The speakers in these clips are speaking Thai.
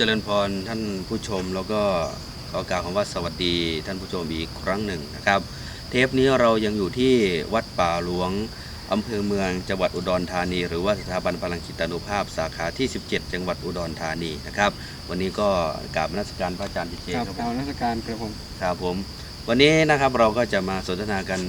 เจริญพรท่านผู้ชมแล้วก็ขอกล่าวคำว่าสวัสดีท่านผู้ชมอีกครั้งหนึ่งนะครับ เทปนี้เรายังอยู่ที่วัดป่าหลวงอำเภอเมืองจังหวัดอุดรธานี หรือว่าสถาบันพลังคิตานุภาพสาขาที่ 17 จังหวัดอุดรธานีนะครับ วันนี้ก็กราบนมัสการพระอาจารย์เจเจครับครับผเอามราชการครับผมครับผม วันนี้นะครับเราก็จะมาสนทนากัน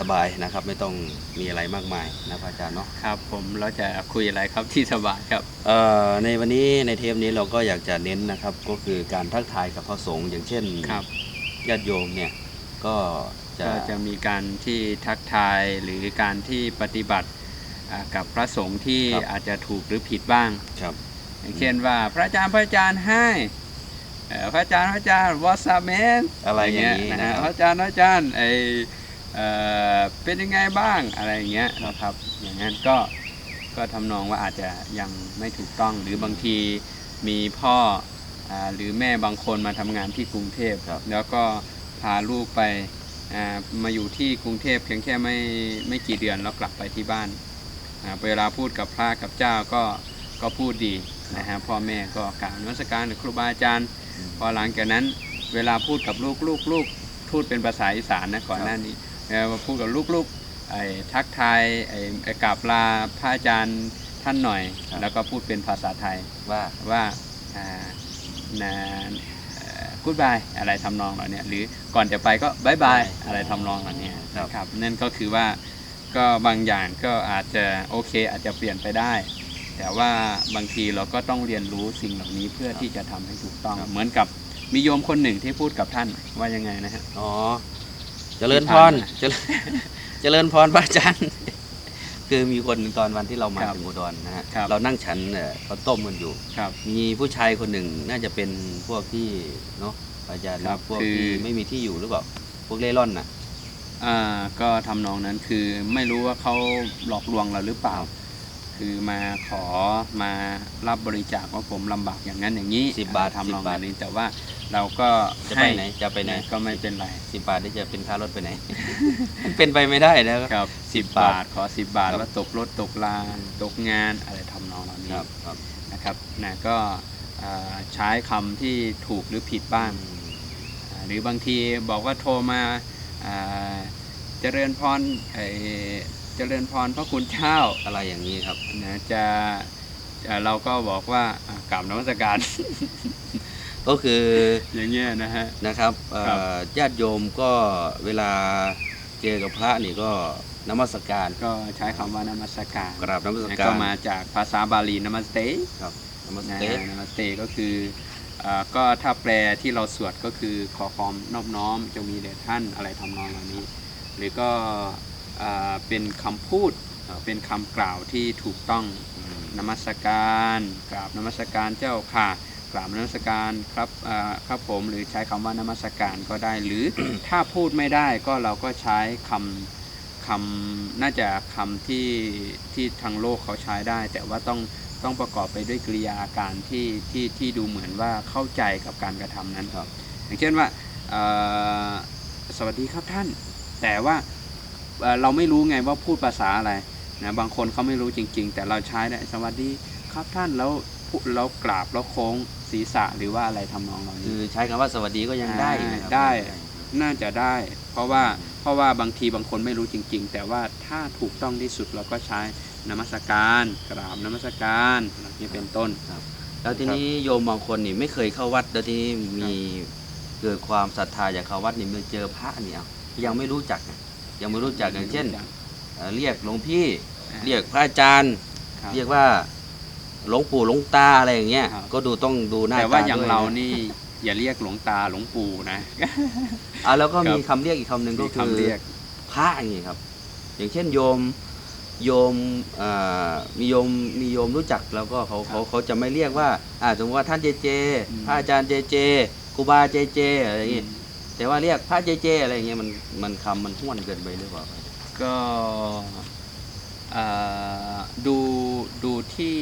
สบายๆนะครับ ไม่ต้องมีอะไรมากมายนะพระอาจารย์เนาะครับ ผมเราจะคุยอะไรครับที่สบายครับเอ่อในวันนี้ในเทปนี้เราก็อยากจะเน้นนะครับก็คือการทักทายกับพระสงฆ์อย่างเช่นครับญาติโยมเนี่ยก็จะก็จะมีการที่ทักทายหรือการที่ปฏิบัติอ่ากับพระสงฆ์ที่อาจจะถูกหรือผิดบ้างครับอย่างเช่นว่าพระอาจารย์พระอาจารย์ให้เอ่อ พระอาจารย์พระอาจารย์วอสเมนอะไรอย่างนี้นะนะฮะคพรับระอาจารย์พระอาจารย์ไอเอ่อเป็นยังไงบ้างอะไรอย่างเงี้ยนะครับ อย่างนั้นก็ก็ทำนองว่าอาจจะยังไม่ถูกต้องหรือบางทีมีพ่ออ่าหรือแม่บางคนมาทำงานที่กรุงเทพครับแล้วก็พาลูกไปอ่ามาอยู่ที่กรุงเทพเพียงแค่ไม่ไม่กี่เดือนแล้วกลับไปที่บ้านอ่าเวลาพูดกับพระกับเจ้าก็ก็พูดดี นะฮะพ่อแม่ก็กล่าวนมัสการหรือครูบาอาจารย์ พอหลังจากนั้นเวลาพูดกับลูกลูกลูกพูดเป็นภาษาอีสานนะก่อนหน้านี้เวลาพูดกับลูกลูกไอ้ทักทายไอ้ไอ้กราบลาพระอาจารย์ท่านหน่อยครับแล้วก็พูดเป็นภาษาไทยว่าว่าอ่านากูดบายอะไรทำนองเหล่าเนี้ยหรือก่อนจะไปก็บายบายอะไรทำนองเหล่านี้นะครับนั่นก็คือว่าก็บางอย่างก็อาจจะโอเคอาจจะเปลี่ยนไปได้ แต่ว่าบางทีเราก็ต้องเรียนรู้สิ่งเหล่านี้เพื่อที่จะทำให้ถูกต้อง เหมือนกับมีโยมคนหนึ่งที่พูดกับท่านว่ายังไงนะฮะอ๋อเจริญพรที่เจริญเจริญพรพระอาจารย์คือมีคนหนึ่งตอนวันที่เรามาครับถึงอุดรนะฮะครับเรานั่งฉันเอ่อข้าวต้มกันอยู่ครับมีผู้ชายคนหนึ่งน่าจะเป็นพวกที่เนาะอาจารย์ครับพวกคือที่ไม่มีที่อยู่หรือเปล่าพวกเล่ร่อนน่ะอ่าก็ทำนองนั้นคือไม่รู้ว่าเขาหลอกลวงเราหรือเปล่า คือมาขอมารับบริจาคว่าผมลำบากอย่างนั้นอย่างนี้10บาททำนอง10บาท นี้แต่ว่าเราก็จะไปไหนจะไปไหนก็ไม่เป็นไรสิบบาทได้จะเป็นค่ารถไปไหน มันเป็นไปไม่ได้นะครับครับสิสิบบบาบาท ทขอสิบบาทครับ ว่าตกรถตกลานตกงานอะไรทำนองเหล่านี้ครับครับนะครับนะก็อ่าใช้คำที่ถูกหรือผิดบ้าง อ่าหรือบางทีบอกว่าโทรมาอ่าเจริญพรเอ่อ เจริญพรพระคุณเจ้าอะไรอย่างนี้ครับนะจะจะเราก็บอกว่าอ่ากราบนมัสการ ก็คืออย่างเงี้ยนะฮะนะครับเอ่อครับญาติโยมก็เวลาเจอกับพระนี่ก็นมัสการก็ใช้คำว่านมัสการกราบนมัสนะการก็มาจากภาษาบาลีนมัสเตครับนมัสนะเตฮะนมัสเตก็คืออ่าก็ถ้าแปลที่เราสวดก็คือขอความนอบน้อมจงมีแด่ท่านอะไรทำนองเหล่านี้ หรือก็อ่า เป็นคำพูดอ่าเป็นคำกล่าวที่ถูกต้องอืมนมัสการกราบนมัสการเจ้าค่ะกราบนมัสการครับอ่าครับผมหรือใช้คำว่านมัสการก็ได้ หรือถ้าพูดไม่ได้ก็เราก็ใช้คำคำน่าจะคำที่ที่ทางโลกเขาใช้ได้ แต่ว่าต้องต้องประกอบไปด้วยกริยาอาการที่ที่ที่ดูเหมือนว่าเข้าใจกับการกระทำนั้นครับ อย่างเช่นว่าเอ่อสวัสดีครับท่าน แต่ว่า เอ่อเราไม่รู้ไงว่าพูดภาษาอะไรนะบางคนเขาไม่รู้จริง ๆ แต่เราใช้ได้สวัสดีครับท่านแล้วพูเรากราบแล้วโค้งศีรษะหรือว่าอะไรทำนองเหล่าคืนี้อใช้คำว่าสวัสดีก็ยังได้อยู่นะครับได้น่าจะได้ เพราะว่าเพราะว่าบางทีบางคนไม่รู้จริง ๆ แต่ว่าถ้าถูกต้องที่สุดเราก็ใช้นมัสการกราบนมัสการอย่างนี้เป็นต้นแล้วทีนี้โยมบางคนนี่ไม่เคยเข้าวัดแล้วทีนี้มีเกิดความศรัทธาอยากเข้าวัดนี่มาเจอพระเนี่ยเอายังไม่รู้จักอะ ยังไม่รู้จักอย่างเช่นเอ่อเรียกหลวงพี่เรียกพระอาจารย์ครับเรียกว่าหลวงปู่หลวงตาอะไรอย่างเงี้ยครับก็ดูต้องดูหน้าแต่ว่าตอย่างด้วยเราะนี่อย่าเรียกหลวงตาหลวงปู่นะอะแล้วก็ครับมีคำเรียกอีกคำหนึ่งก็มีคือคำเรียกพระอย่างนี้ครับ อย่างเช่นโยมโยมอ่ามีโยมมีโยมรู้จักแล้วก็เขาเขาเขาจะไม่เรียกว่าอ่าสมมติว่าท่านเจเจอืมพระอาจารย์เจเจครูบาเจเจอะไรอย่างงี้ แต่ว่าเรียกพระเจเจอะไรอย่างเงี้ยมันมันคำมันห้วนเกินไปหรือเปล่าก็เอ่อดูดูที่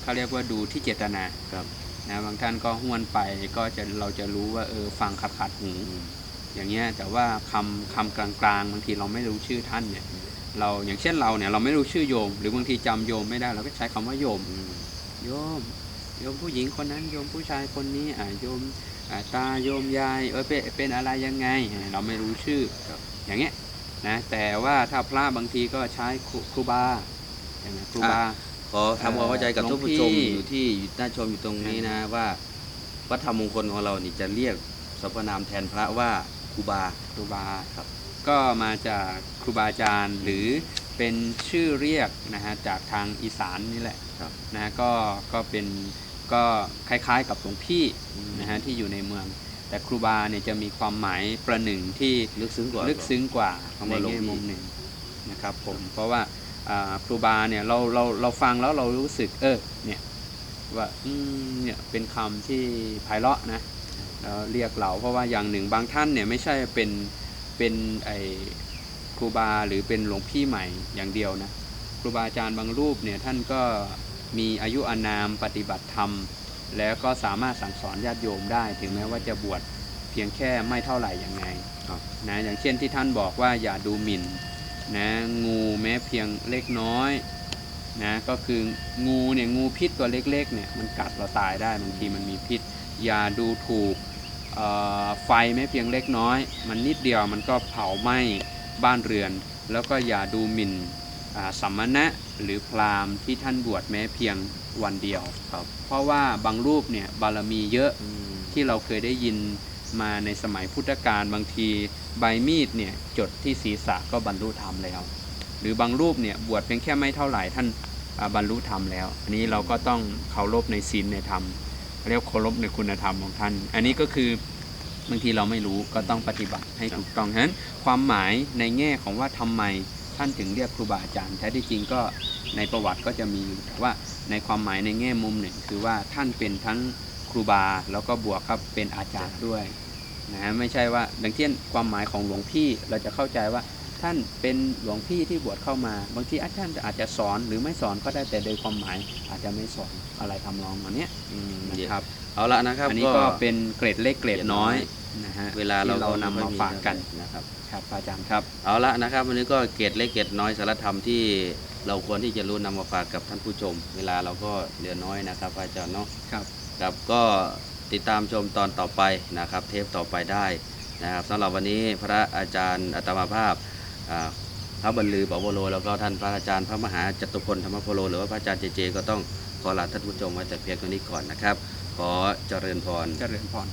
เขาเรียกว่าดูที่เจตนาครับนะบางท่านก็ห้วนไปก็จะเราจะรู้ว่าเออฟังขัดขัดหูอย่างเงี้ยแต่ว่าคำคำกลางๆบางทีเราไม่รู้ชื่อท่านเนี่ยเราอย่างเช่นเราเนี่ยเราไม่รู้ชื่อโยม หรือบางทีจำโยมไม่ได้เราก็ใช้คำว่าโยมอืมโยมโยมผู้หญิงคนนั้นโยมผู้ชายคนนี้อ่าโยมอ่า ตาโยมยายเออเป็นเป็นอะไรยังไงอ่าเราไม่รู้ชื่อครับอย่างเงี้ยนะแต่ว่าถ้าพระบางทีก็ใช้ครูครูบาใช่ไหมครูบาขอทำความเข้าใจกับเอ่อทุกผู้ชมหลวงพี่อยู่ที่อยู่หน้าชมอยู่ตรงนี้นะว่าวัดธรรมมงคลของเรานี่จะเรียกสรรพนามแทนพระว่าครูบาครูบาครับ ก็มาจากครูบาอาจารย์หรือเป็นชื่อเรียกนะฮะจากทางอีสานนี่แหละครับนะฮะก็ก็เป็น ก็คล้ายๆกับหลวงพี่นะฮะที่อยู่ในเมือง แต่ครูบาเนี่ยจะมีความหมายประหนึ่งที่ลึกซึ้งกว่าลึกซึ้งกว่าคำในว่าหลวงแง่พี่มุมหนึ่งนะครับผมเพราะว่าอ่าครูบาเนี่ยเราเราเราฟังแล้วเรารู้สึกเออเนี่ยว่าอืมเนี่ยเป็นคำที่ไพเราะนะแล้วเรียกเราเพราะว่าอย่างหนึ่งบางท่านเนี่ยไม่ใช่เป็นเป็นไอครูบาหรือเป็นหลวงพี่ใหม่อย่างเดียวนะครูบาอาจารย์บางรูปเนี่ยท่านก็ มีอายุอานามปฏิบัติธรรม แล้วก็สามารถสั่งสอนญาติโยมได้ ถึงแม้ว่าจะบวชเพียงแค่ไม่เท่าไหร่ยังไงครับนะอย่างเช่นที่ท่านบอกว่าอย่าดูหมิ่นนะงูแม้เพียงเล็กน้อยนะก็คืองูเนี่ยงูพิษตัวเล็กๆเนี่ยมันกัดเราตายได้บางทีมันมีพิษ อย่าดูถูกเอ่อไฟแม้เพียงเล็กน้อย มันนิดเดียวมันก็เผาไหม้บ้านเรือน แล้วก็อย่าดูหมิ่นอ่า สัมมณะหรือพราหมณ์ที่ท่านบวชแม้เพียงวันเดียวครับเพราะว่าบางรูปเนี่ยบารมีเยอะอืมที่เราเคยได้ยินมาในสมัยพุทธกาลบางทีใบมีดเนี่ยจดที่ศีรษะก็บรรลุธรรมแล้ว หรือบางรูปเนี่ยบวชเพียงแค่ไม่เท่าไหร่ท่านอ่าบรรลุธรรมแล้ว อันนี้เราก็ต้องเคารพในศีลในธรรมเรียกเคารพในคุณธรรมของท่าน อันนี้ก็คือบางทีเราไม่รู้ก็ต้องปฏิบัติให้ถูกต้องฉะนั้นความหมายในแง่ของว่าทำไม ท่านถึงเรียกครูบาอาจารย์แท้ที่จริงก็ในประวัติก็จะมีอยู่แต่ว่าในความหมายในแง่มุมหนึ่ง คือว่าท่านเป็นทั้งครูบาแล้วก็บวกครับเป็นอาจารย์ด้วยนะฮะไม่ใช่ว่าอย่างเช่นความหมายของหลวงพี่เราจะเข้าใจว่าท่านเป็นหลวงพี่ที่บวชเข้ามา บางทีอาจารย์อาจจะสอนหรือไม่สอนก็ได้แต่โดยความหมายอาจจะไม่สอนอะไรทำนองแบบเนี้ยอืมนะครับเอาละนะครับอันนี้ก็เป็นเกรดเล็กเกรดน้อย นะฮะเวลาเราที่เรานำมาฝากกันนะครับ ครับอาจารย์ครับ เอาละนะครับวันนี้ก็เกร็ดเล็กเกร็ดน้อยสารธรรมที่เราควรที่จะรู้นำมาฝากกับท่านผู้ชม เวลาเราก็เหลือน้อยนะครับ อาจารย์เนาะครับครับก็ติดตามชมตอนต่อไปนะครับ เทปต่อไปได้นะครับสำหรับวันนี้พระอาจารย์อัตมาภาพอ่าพระบรรลือปวโรแล้วก็ท่านพระอาจารย์พระมหาจตุพลธรรมพโล หรือว่าพระอาจารย์เจเจ ก็ต้องขอลาท่านผู้ชมไว้แต่เพียงเท่านี้ก่อนนะครับ ขอเจริญพรเจริญพร